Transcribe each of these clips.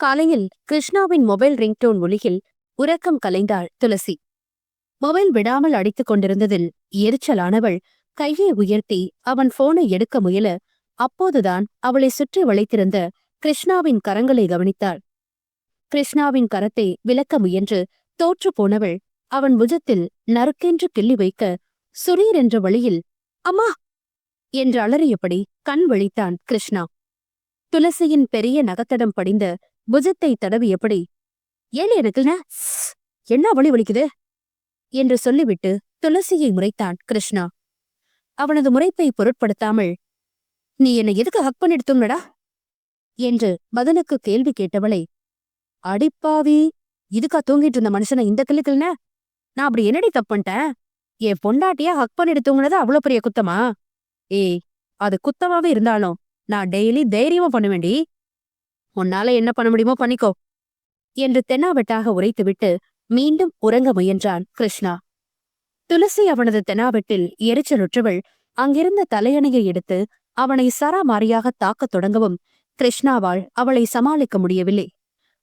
காலையில் கிருஷ்ணாவின் mobile ringtone ஒளியில் உறக்கம் கலைந்தாள் துளசி. மொபைல் விடாமல் அடித்துக் கொண்டிருந்ததில் எரிச்சலானவள் கையை உயர்த்தி அவன் போனை எடுக்க முயல அப்போதுதான் அவளை சுற்றி வளைத்திருந்த கிருஷ்ணாவின் கரங்களை கவனித்தாள். கிருஷ்ணாவின் கரத்தை விலக்க முயன்று தோற்று போனவள் அவன் புஜத்தில் நறுக்கென்று கிள்ளி வைக்க சுரீர் என்ற வழியில் அம்மா என்று அலறியபடி கண் விழித்தான் கிருஷ்ணா. துளசியின் பெரிய நகத்தடம் படிந்த புஜத்தை எப்படி? ஏள் எனக்குன என்ன வழி வலிக்குது என்று சொல்லிவிட்டு துளசியை முறைத்தான் கிருஷ்ணா. அவனது முறைப்பை பொருட்படுத்தாமல் நீ என்னை எதுக்கு ஹக் பண்ணிட்டு என்று மதனுக்கு கேள்வி கேட்டவளை அடிப்பாவி இதுக்கா தூங்கிட்டு இருந்த மனுஷனை இந்த கிள்ளுக்கள்ன நான் அப்படி என்னடி தப்புன்ட்டேன் என் பொண்டாட்டியா ஹக் பண்ணிட்டு தூங்குனது அவ்வளவு பெரிய குத்தமா? ஏய் அது குத்தமாவே இருந்தாலும் நான் டெய்லி தைரியமா பண்ணுவேண்டி உன்னால என்ன பண்ண முடியுமோ பண்ணிக்கோ. என்று தென்னாவெட்டாக உரைத்துவிட்டு மீண்டும் உறங்க முயன்றான் கிருஷ்ணா. துளசி அவனது தெனாவெட்டில் எரிச்சலுற்றவள் அங்கிருந்த தலையணையை எடுத்து அவனை சராமாரியாக தாக்கத் தொடங்கவும் கிருஷ்ணாவால் அவளை சமாளிக்க முடியவில்லை.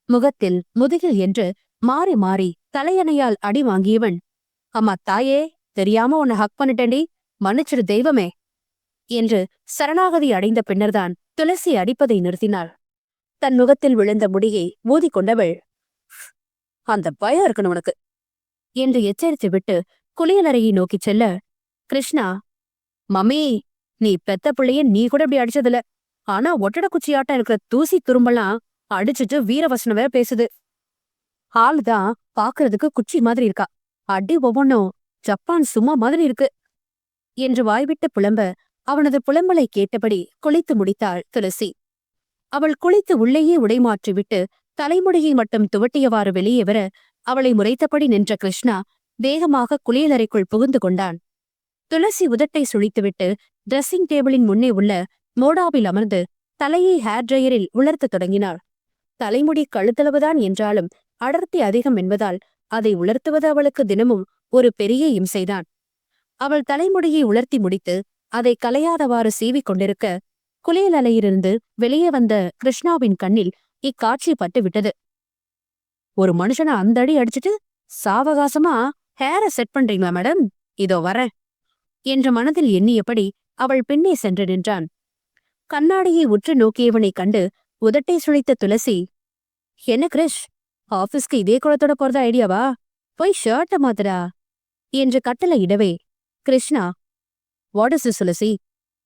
முகத்தில் முதுகில் என்று மாறி மாறி தலையணையால் அடி வாங்கியவன் அம்மா தாயே தெரியாம உன்னை ஹக் பண்ணிட்டேண்டி மன்னிச்சிரு தெய்வமே என்று சரணாகதி அடைந்த பின்னர்தான் துளசி அடிப்பதை நிறுத்தினாள். தன் முகத்தில் விழுந்த முடியை ஊதிக்கொண்டவள் அந்த பயம் இருக்கணும் உனக்கு என்று எச்சரித்து விட்டு குளியலறையை நோக்கிச் செல்ல கிருஷ்ணா மம்மி நீ பெத்த பிள்ளைய நீ கூட இப்படி அடிச்சதுல ஆனா ஒட்டட குச்சியாட்டம் இருக்கிற தூசி துரும்பெல்லாம் அடிச்சிட்டு வீரவசனம் வேற பேசுது ஆளுதான் பாக்குறதுக்கு குச்சி மாதிரி இருக்கா. அடி ஒவ்வொன்னும் ஜப்பான் சும்மா மாதிரி இருக்கு என்று வாய்விட்டு புலம்ப அவனது புலம்பலை கேட்டபடி குளித்து முடித்தாள் துளசி. அவள் குளித்து உள்ளேயே உடைமாற்றிவிட்டு தலைமுடியை மட்டும் துவட்டியவாறு வெளியே வர அவளை முறைத்தபடி நின்ற கிருஷ்ணா வேகமாக குளியலறைக்குள் புகுந்து கொண்டான். துளசி உதட்டை சுழித்துவிட்டு ட்ரெஸ்ஸிங் டேபிளின் முன்னே உள்ள மோடாவில் அமர்ந்து தலையை ஹேர் ட்ரையரில் உலர்த்தத் தொடங்கினாள். தலைமுடி கழுத்தளவுதான் என்றாலும் அடர்த்தி அதிகம் என்பதால் அதை உலர்த்துவது அவளுக்கு தினமும் ஒரு பெரிய இம்சைதான். அவள் தலைமுடியை உலர்த்தி முடித்து அதை கலையாதவாறு சீவிக் கொண்டிருக்க குளியல் அலையிலிருந்து வெளியே வந்த கிருஷ்ணாவின் கண்ணில் இக்காட்சி பட்டு விட்டது ஒரு மனுஷனை அந்த அடி அடிச்சிட்டு சாவகாசமா? ஹேர செட் பண்றீங்களா மேடம்? இதோ வரேன் என்ற மனதில் எண்ணியபடி அவள் பின்னே சென்று நின்றான். கண்ணாடியை உற்று நோக்கியவனைக் கண்டு உதட்டை சுழித்த துளசி என்ன கிரிஷ் ஆபீஸ்க்கு இதே குளத்தோட போறத ஐடியாவா? போய் ஷர்ட்ட மாத்துடா என்று கட்டளையிடவே கிருஷ்ணா வாட் இஸ் துளசி?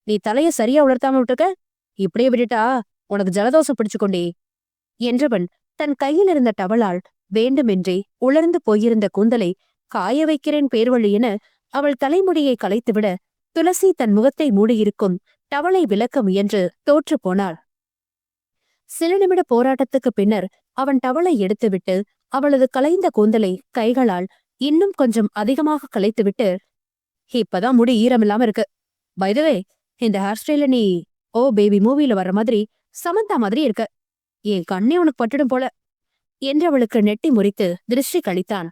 நீ தலைய சரியா உலர்த்தாம விட்டுக்க இப்படியே விட்டுட்டா உனக்கு ஜலதோஷம் பிடிச்சுக்கொண்டே. என்றவன் தன் கையில் இருந்த டவலால் வேண்டுமென்றே உலர்ந்து போயிருந்த கூந்தலை காய வைக்கிறேன் பேர்வழி என அவள் தலைமுடியை கலைத்துவிட துளசி தன் முகத்தை மூடியிருக்கும் டவளை விளக்க முயன்று தோற்று போனாள். சில நிமிட போராட்டத்துக்குப் பின்னர் அவன் டவளை எடுத்துவிட்டு அவளது கலைந்த கூந்தலை கைகளால் இன்னும் கொஞ்சம் அதிகமாக கலைத்துவிட்டு இப்பதான் முடி ஈரமில்லாம இருக்கு. பைதவே இந்த ஹேர் ஸ்டைல நீ ஓ பேபி மூவில வர்ற மாதிரி சமந்தா மாதிரி இருக்க. என் கண்ணே உனக்கு பட்டுடும் போல. என்று அவளுக்கு நெட்டி முறித்து திருஷ்டி கழித்தான்.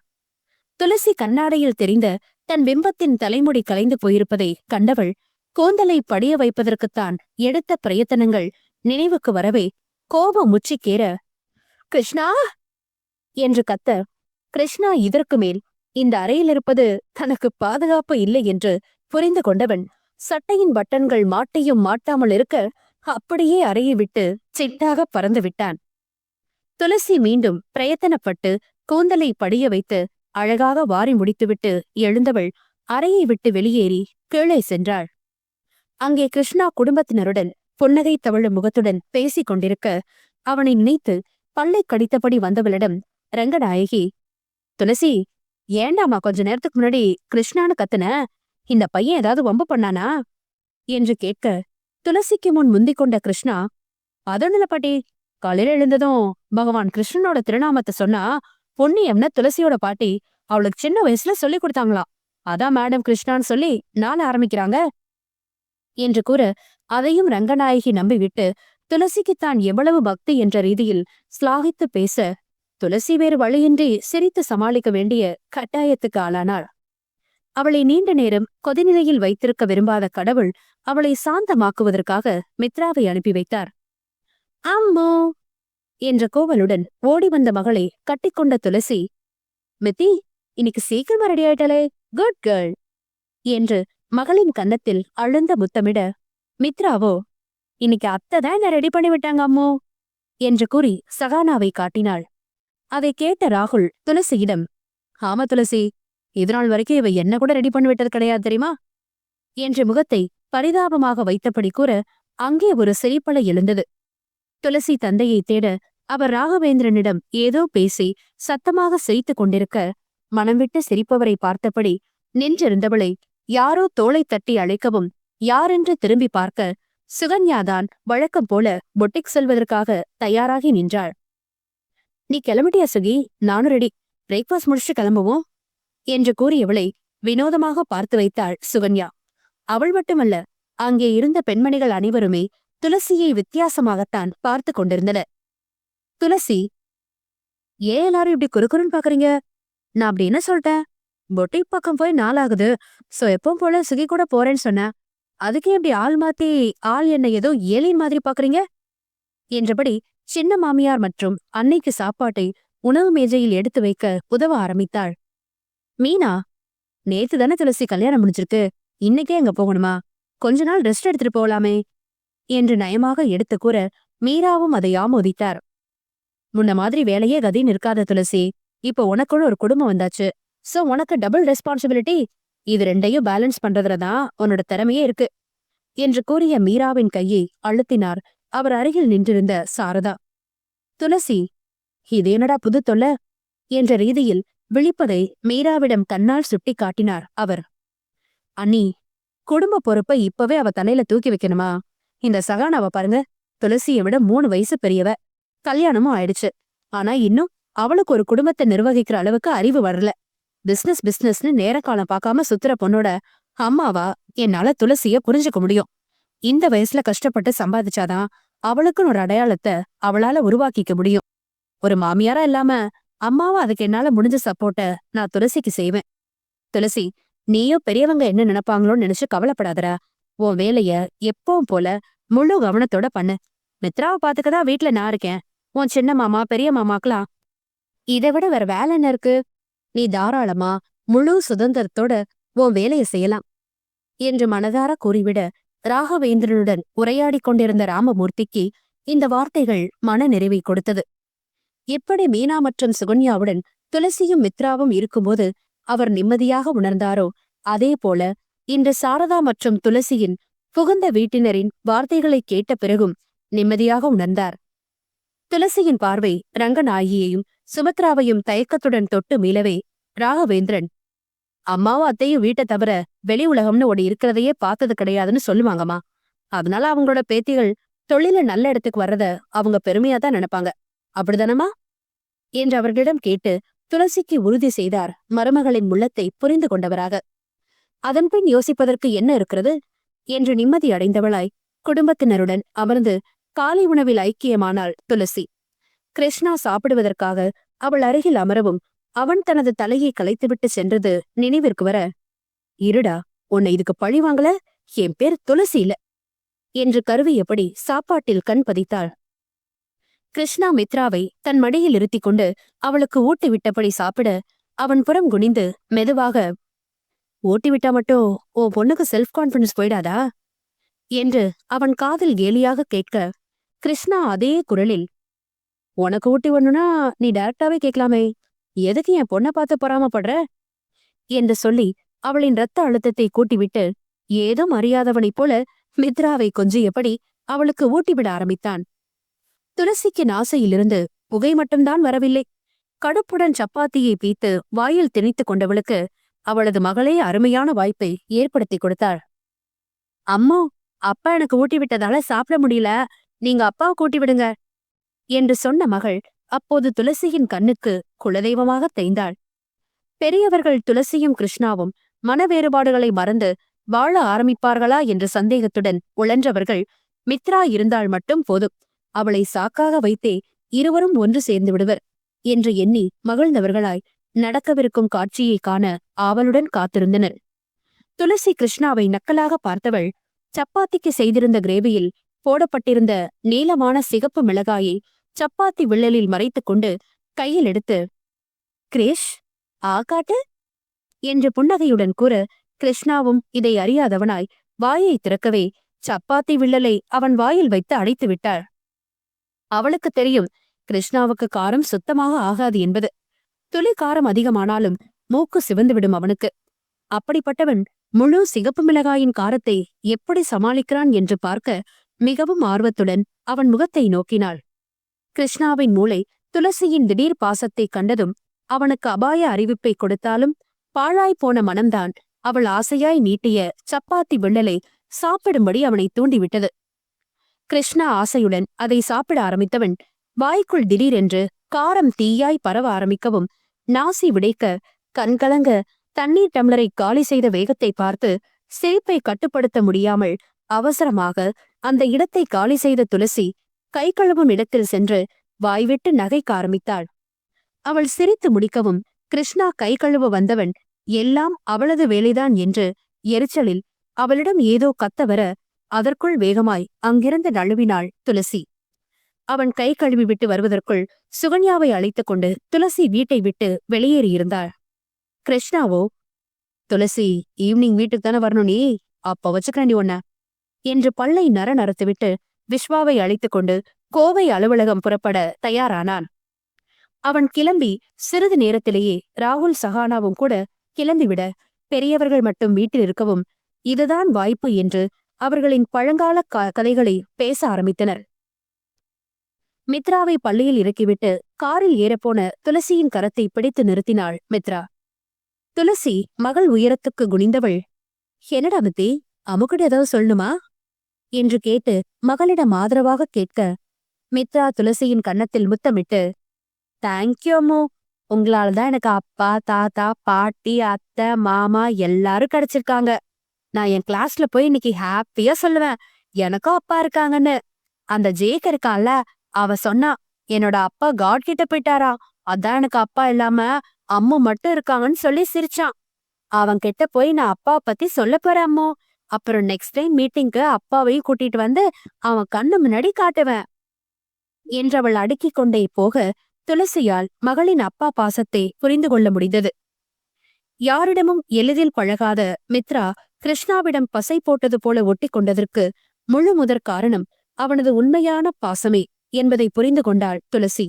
துளசி கண்ணாடியில் தெரிந்த தன் பிம்பத்தின் தலைமுடி கலைந்து போயிருப்பதை கண்டவள் கூந்தலை படிய வைப்பதற்குத்தான் எடுத்த பிரயத்தனங்கள் நினைவுக்கு வரவே கோபம் முச்சிக்கேற கிருஷ்ணா! என்று கத்த கிருஷ்ணா இதற்கு மேல் இந்த அறையில் இருப்பது தனக்கு பாதுகாப்பு இல்லை என்று புரிந்து கொண்டவன் சட்டையின் பட்டன்கள் மாட்டியும் மாட்டாமல் இருக்க அப்படியே அறையை விட்டு சிட்டாக பறந்து விட்டான். துளசி மீண்டும் பிரயத்தனப்பட்டு கூந்தலை படிய வைத்து அழகாக வாரி முடித்துவிட்டு எழுந்தவள் அறையை விட்டு வெளியேறி கீழே சென்றாள். அங்கே கிருஷ்ணா குடும்பத்தினருடன் புன்னகை தவழும் முகத்துடன் பேசிக் கொண்டிருக்க அவனை நினைத்து பல்லை கடித்தபடி வந்தவளிடம் ரங்கநாயகி துளசி ஏண்டாமா கொஞ்ச நேரத்துக்கு முன்னாடி கிருஷ்ணான்னு கத்துன? இந்த பையன் ஏதாவது வம்பு பண்ணானா? என்று கேட்க துளசிக்கு முன் முந்திக் கொண்ட கிருஷ்ணா அதொன்னுல பாட்டி காலையில எழுந்ததும் பகவான் கிருஷ்ணனோட திருநாமத்தை சொன்னா பொன்னியம்னு துளசியோட பாட்டி அவளுக்கு சின்ன வயசுல சொல்லி கொடுத்தாங்களாம் அதான் மேடம் கிருஷ்ணான்னு சொல்லி நாள ஆரம்பிக்கிறாங்க. என்று கூற அதையும் ரங்கநாயகி நம்பிவிட்டு துளசிக்கு தான் எவ்வளவு பக்தி என்ற ரீதியில் ஸ்லாகித்து பேச துளசி வேறு வழியின்றி சிரித்து சமாளிக்க வேண்டிய கட்டாயத்துக்கு ஆளானாள். அவளை நீண்ட நேரம் கொதிநிலையில் வைத்திருக்க விரும்பாத கடவுள் அவளை சாந்தமாக்குவதற்காக மித்ராவை அனுப்பி வைத்தார். அம்மோ! என்ற கோவலுடன் ஓடி வந்த மகளை கட்டிக்கொண்ட துளசி மித்தி இன்னைக்கு சீக்கிரமா ரெடி ஆயிட்டாலே குட் கேர்ள் என்று மகளின் கன்னத்தில் அழுந்த முத்தமிட மித்ராவோ இன்னைக்கு அத்தை தான் என்ன ரெடி பண்ணி விட்டாங்க அம்மோ என்று கூறி சகானாவை காட்டினாள். அதை கேட்ட ராகுல் துளசியிடம் ஆமா துளசி இதுநாள் வரைக்கும் இவ என்ன கூட ரெடி பண்ணி விட்டது கிடையாது தெரியுமா? என்ற முகத்தை பரிதாபமாக வைத்தபடி கூற அங்கே ஒரு சிரிப்பலை எழுந்தது. துளசி தந்தையை தேட அவர் ராகவேந்திரனிடம் ஏதோ பேசி சத்தமாக சிரித்துக் கொண்டிருக்க மனம் விட்டு சிரிப்பவரை பார்த்தபடி நின்றிருந்தவளை யாரோ தோளை தட்டி அழைக்கவும் யாரென்று திரும்பி பார்க்க சுகன்யாதான் வழக்கம் போல பொட்டிக் செல்வதற்காக தயாராகி நின்றாள். நீ கிளம்பிட்டியா சுகி? நானும் ரெடி பிரேக்ஃபாஸ்ட் முடிச்சு கிளம்புவோம். என்று கூறியவளை வினோதமாக பார்த்து வைத்தாள் சுகன்யா. அவள் மட்டுமல்ல அங்கே இருந்த பெண்மணிகள் அனைவருமே துளசியை வித்தியாசமாகத்தான் பார்த்து கொண்டிருந்தனர். துளசி ஏன் எல்லாரும் இப்படி குறுக்குறுன்னு பாக்குறீங்க நான் அப்படி என்ன சொல்லிட்டேன்? பொட்டிக் பக்கம் போய் நாளாகுது. சோ எப்பவும் போல சுகி கூட போறேன்னு சொன்னேன். அதுக்கே இப்படி ஆள் மாத்தி ஆள் என்ன ஏதோ ஏலியன் மாதிரி பாக்குறீங்க என்றபடி சின்ன மாமியார் மற்றும் அன்னைக்கு சாப்பாட்டை உணவு மேஜையில் எடுத்து வைக்க உதவ ஆரம்பித்தாள். மீனா நேத்து தானே துளசி கல்யாணம் முடிஞ்சிருக்கு. இன்னைக்கே அங்க போகணுமா? கொஞ்ச நாள் ரெஸ்ட் எடுத்துட்டு போகலாமே என்று நயமாக எடுத்து கூற மீராவும் அதை ஆமோதித்தார். முன்ன மாதிரி வேலையே கதின்னு இருக்காத துளசி. இப்போ உனக்குன்னு ஒரு குடும்பம் வந்தாச்சு. சோ உனக்கு டபுள் ரெஸ்பான்சிபிலிட்டி. இது ரெண்டையும் பேலன்ஸ் பண்றதுல தான் உன்னோட திறமையே இருக்கு என்று கூறிய மீராவின் கையை அழுத்தினார் அவர் அருகில் நின்றிருந்த சாரதா. துளசி இது என்னடா புது தொல்ல? என்ற ரீதியில் விழிப்பதை மீராவிடம் கண்ணால் சுட்டி காட்டினார் அவர். அண்ணி குடும்ப பொறுப்பை இப்பவே அவ தலையில தூக்கி வைக்கணுமா? இந்த சகானாவ பாருங்க துளசியை விட மூணு வயசு பெரியவ. கல்யாணமும் ஆயிடுச்சு. ஆனா இன்னும் அவளுக்கு ஒரு குடும்பத்தை நிர்வகிக்கிற அளவுக்கு அறிவு வரல. பிசினஸ் பிசினஸ்னு நேர காலம் பார்க்காம சுத்துற பொண்ணோட அம்மாவா என்னால துளசிய புரிஞ்சுக்க முடியும். இந்த வயசுல கஷ்டப்பட்டு சம்பாதிச்சாதான் அவளுக்குன்னு ஒரு அடையாளத்தை அவளால உருவாக்கிக்க முடியும். ஒரு மாமியாரா இல்லாம அம்மாவும் அதுக்கு என்னால முடிஞ்ச சப்போர்ட்டை நான் துளசிக்கு செய்வேன். துளசி நீயும் பெரியவங்க என்ன நினைப்பாங்களோன்னு நினைச்சு கவலைப்படாதரா உன் வேலைய எப்பவும் போல முழு கவனத்தோட பண்ணு. மித்ராவை பாத்துக்கதான் வீட்ல நான் இருக்கேன். உன் சின்ன மாமா பெரிய மாமாக்கெல்லாம். இதை விட வேற வேலை என்ன இருக்கு? நீ தாராளமா முழு சுதந்திரத்தோட உன் வேலைய செய்யலாம். என்று மனதார கூறிவிட ராகவேந்திரனுடன் உரையாடிக் கொண்டிருந்த ராமமூர்த்திக்கு இந்த வார்த்தைகள் மன நிறைவை கொடுத்தது. எப்படி மீனா மற்றும் சுகன்யாவுடன் துளசியும் மித்ராவும் இருக்கும்போது அவர் நிம்மதியாக உணர்ந்தாரோ? அதே போல இன்று சாரதா மற்றும் துளசியின் புகுந்த வீட்டினரின் வார்த்தைகளை கேட்ட பிறகும் நிம்மதியாக உணர்ந்தார். துளசியின் பார்வை ரங்கநாயகியையும் சுபத்ராவையும் தயக்கத்துடன் தொட்டு மீளவே ராகவேந்திரன் அம்மாவும் அத்தையும் வீட்டை தவிர வெளி உலகம்னு ஒண்ணு இருக்கிறதையே பார்த்தது கிடையாதுன்னு சொல்லுவாங்கம்மா. அதனால அவங்களோட பேத்திகள் தொழில நல்ல இடத்துக்கு வர்றத அவங்க பெருமையா தான் நினைப்பாங்க. அப்படிதானமா என்று அவர்களிடம் கேட்டு துளசிக்கு உறுதி செய்தார் மருமகளின் உள்ளத்தை புரிந்து கொண்டவராக. அதன்பின் யோசிப்பதற்கு என்ன இருக்கிறது? என்று நிம்மதி அடைந்தவளாய் குடும்பத்தினருடன் அமர்ந்து காலை உணவில் ஐக்கியமானாள் துளசி. கிருஷ்ணா சாப்பிடுவதற்காக அவள் அருகில் அமரவும் அவன் தனது தலையை கலைத்துவிட்டு சென்றது நினைவிற்கு வர இருடா உன்னை இதுக்கு பழி வாங்கல? என் பேர் துளசி இல்ல. என்று கருவியபடி சாப்பாட்டில் கண் பதித்தாள் கிருஷ்ணா மித்ராவை தன் மடியில் இருத்திக் கொண்டு அவளுக்கு ஊட்டி விட்டபடி சாப்பிட அவன் புறம் குனிந்து மெதுவாக ஓட்டிவிட்டா மட்டும் ஓ பொண்ணுக்கு செல்ஃப் கான்ஃபிடன்ஸ் போயிடாதா? என்று அவன் காதில் கேலியாக கேட்க கிருஷ்ணா அதே குரலில் உனக்கு ஊட்டி ஒண்ணுனா நீ டைரக்டாவே கேட்கலாமே. எதுக்கு என் பொண்ணை பார்த்து பொறாமப்படுற? என்று சொல்லி அவளின் ரத்த அழுத்தத்தை கூட்டிவிட்டு ஏதும் அறியாதவனைப் போல மித்ராவை கொஞ்சியபடி அவளுக்கு ஊட்டிவிட ஆரம்பித்தான். துளசிக்கு நாசையிலிருந்து புகை மட்டும்தான் வரவில்லை. கடுப்புடன் சப்பாத்தியை பீத்து வாயில் திணித்துக் கொண்டவளுக்கு அவளது மகளே அருமையான வாய்ப்பை ஏற்படுத்தி கொடுத்தாள். அம்மா அப்பா எனக்கு ஊட்டி விட்டதால சாப்பிட முடியல. நீங்க அப்பாவை கூட்டி விடுங்க என்று சொன்ன மகள் அப்போது துளசியின் கண்ணுக்கு குலதெய்வமாக தேய்ந்தாள். பெரியவர்கள் துளசியும் கிருஷ்ணாவும் மனவேறுபாடுகளை மறந்து வாழ ஆரம்பிப்பார்களா என்ற சந்தேகத்துடன் உழன்றவர்கள் மித்ரா இருந்தால் மட்டும் போதும். அவளை சாக்காக வைத்தே இருவரும் ஒன்று சேர்ந்து விடுவர் என்று எண்ணி மகிழ்ந்தவர்களாய் நடக்கவிருக்கும் காட்சியை காண ஆவலுடன் காத்திருந்தனர். துளசி கிருஷ்ணாவை நக்கலாக பார்த்தவள் சப்பாத்திக்கு செய்திருந்த கிரேவியில் போடப்பட்டிருந்த நீளமான சிகப்பு மிளகாயை சப்பாத்தி விள்ளலில் மறைத்துக் கொண்டு கையில் எடுத்து கிரேஷ் ஆகாட்டு என்று புன்னகையுடன் கூற கிருஷ்ணாவும் இதை அறியாதவனாய் வாயை திறக்கவே சப்பாத்தி விள்ளலை அவன் வாயில் வைத்து அடைத்து விட்டார் அவளுக்கு தெரியும் கிருஷ்ணாவுக்கு காரம் சுத்தமாக ஆகாது என்பது. துளி காரம் அதிகமானாலும் மூக்கு சிவந்துவிடும் அவனுக்கு. அப்படிப்பட்டவன் முழு சிகப்பு மிளகாயின் காரத்தை எப்படி சமாளிக்கிறான் என்று பார்க்க மிகவும் ஆர்வத்துடன் அவன் முகத்தை நோக்கினாள். கிருஷ்ணாவின் மூளை துளசியின் திடீர் பாசத்தைக் கண்டதும் அவனுக்கு அபாய அறிவிப்பை கொடுத்தாலும் பாழாய்ப் போன மனம்தான் அவள் ஆசையாய் நீட்டிய சப்பாத்தி விள்ளலை சாப்பிடும்படி அவனை தூண்டிவிட்டது. கிருஷ்ணா ஆசையுடன் அதை சாப்பிட ஆரம்பித்தவன். வாய்க்குள் திடீரென்று காரம் தீயாய் பரவ ஆரம்பிக்கவும் நாசி விடைக்க கண்கலங்க தண்ணீர் டம்ளரை காலி செய்த வேகத்தை பார்த்து சிரிப்பை கட்டுப்படுத்த முடியாமல் அவசரமாக அந்த இடத்தை காலி செய்த துளசி கை கழுவும் இடத்தில் சென்று வாய்விட்டு நகைக்க ஆரம்பித்தாள். அவள் சிரித்து முடிக்கவும் கிருஷ்ணா கை கழுவ வந்தவன் எல்லாம் அவளது வேலைதான் என்று எரிச்சலில் அவளிடம் ஏதோ கத்த வர அதற்குள் வேகமாய் அங்கிருந்து நழுவினாள் துளசி. அவன் கை கழுவி விட்டு வருவதற்குள் சுகன்யாவை அழைத்துக் கொண்டு துளசி வீட்டை விட்டு வெளியேறியிருந்தாள் கிருஷ்ணாவோ? துளசி ஈவினிங் வீட்டுக்கு தானே வரணும் நீ? அப்ப வச்சுக்கிறேன்டி உன்ன. என்று பல்லை நர நரத்துவிட்டு விஸ்வாவை அழைத்துக் கொண்டு கோவை அலுவலகம் புறப்பட தயாரானான். அவன் கிளம்பி சிறிது நேரத்திலேயே ராகுல் சஹானாவும் கூட கிளம்பிவிட பெரியவர்கள் மட்டும் வீட்டில் இருக்கவும் இதுதான் வாய்ப்பு என்று அவர்களின் பழங்கால க- கதைகளை பேச ஆரம்பித்தனர். மித்ராவை பள்ளியில் இறக்கிவிட்டு காரில் ஏறப்போன துளசியின் கரத்தை பிடித்து நிறுத்தினாள் மித்ரா. துளசி மகள் உயரத்துக்கு குனிந்தவள் என்னடா மித்தி அமுக்கிட்ட ஏதாவது சொல்லணுமா? என்று கேட்டு மகளிடம் ஆதரவாக கேட்க மித்ரா துளசியின் கன்னத்தில் முத்தமிட்டு தேங்க்யூ அம்மு. உங்களால தான் எனக்கு அப்பா தாத்தா பாட்டி அத்தை மாமா எல்லாரும் கிடைச்சிருக்காங்க. நான் என் கிளாஸ்ல போய் இன்னைக்கு ஹாப்பியா சொல்லுவேன். எனக்கும் அப்பா இருக்காங்கன்னு. அந்த ஜேக் இருக்கான்ல அவ சொன்னா என்னோட அப்பா காட் கிட்ட போயிட்டாரா? அதான் எனக்கு அப்பா இல்லாம அம்மு மட்டும் இருக்காங்கன்னு சொல்லி சிரிச்சான். அவன் கிட்ட போய் நான் அப்பா பத்தி சொல்ல போறேன் அம்மோ. அப்புறம் நெக்ஸ்ட் டைம் மீட்டிங்க்கு அப்பாவையும் கூட்டிட்டு வந்து அவன் கண்ணு முன்னாடி காட்டுவேன். என்றவள் அடுக்கிக் கொண்டே போக துளசியால் மகளின் அப்பா பாசத்தை புரிந்து கொள்ள முடிந்தது. யாரிடமும் எளிதில் பழகாத மித்ரா கிருஷ்ணாவிடம் பசை போட்டது போல ஒட்டிக் கொண்டதற்கு முழு முதற் காரணம் அவனது உண்மையான பாசமே என்பதை புரிந்து கொண்டாள் துளசி.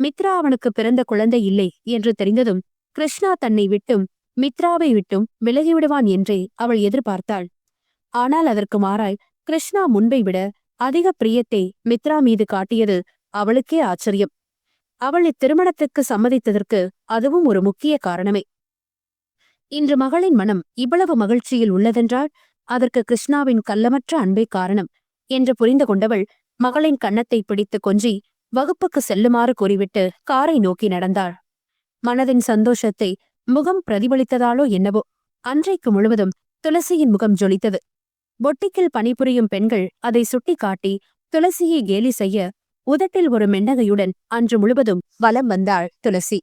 மித்ரா அவனுக்கு பிறந்த குழந்தை இல்லை என்று தெரிந்ததும் கிருஷ்ணா தன்னை விட்டும் மித்ராவை விட்டும் விலகிவிடுவான் என்றே அவள் எதிர்பார்த்தாள். ஆனால் அதற்கு மாறாய் கிருஷ்ணா முன்பை விட அதிக பிரியத்தை மித்ரா மீது காட்டியது அவளுக்கே ஆச்சரியம். அவள் இத்திருமணத்துக்கு சம்மதித்ததற்கு அதுவும் ஒரு முக்கிய காரணமே. இன்று மகளின் மனம் இவ்வளவு மகிழ்ச்சியில் உள்ளதென்றால் அதற்கு கிருஷ்ணாவின் கள்ளமற்ற அன்பே காரணம் என்று புரிந்து கொண்டவள் மகளின் கன்னத்தை பிடித்து கொஞ்சி வகுப்புக்கு செல்லுமாறு கூறிவிட்டு காரை நோக்கி நடந்தாள். மனதின் சந்தோஷத்தை முகம் பிரதிபலித்ததாலோ என்னவோ அன்றைக்கு முழுவதும் துளசியின் முகம் ஜொலித்தது. பொட்டிக்கில் பணிபுரியும் பெண்கள் அதை சுட்டிக்காட்டி துளசியை கேலி செய்ய உதட்டில் ஒரு மென்னகையுடன் அன்று முழுவதும் வலம் வந்தாள் துளசி.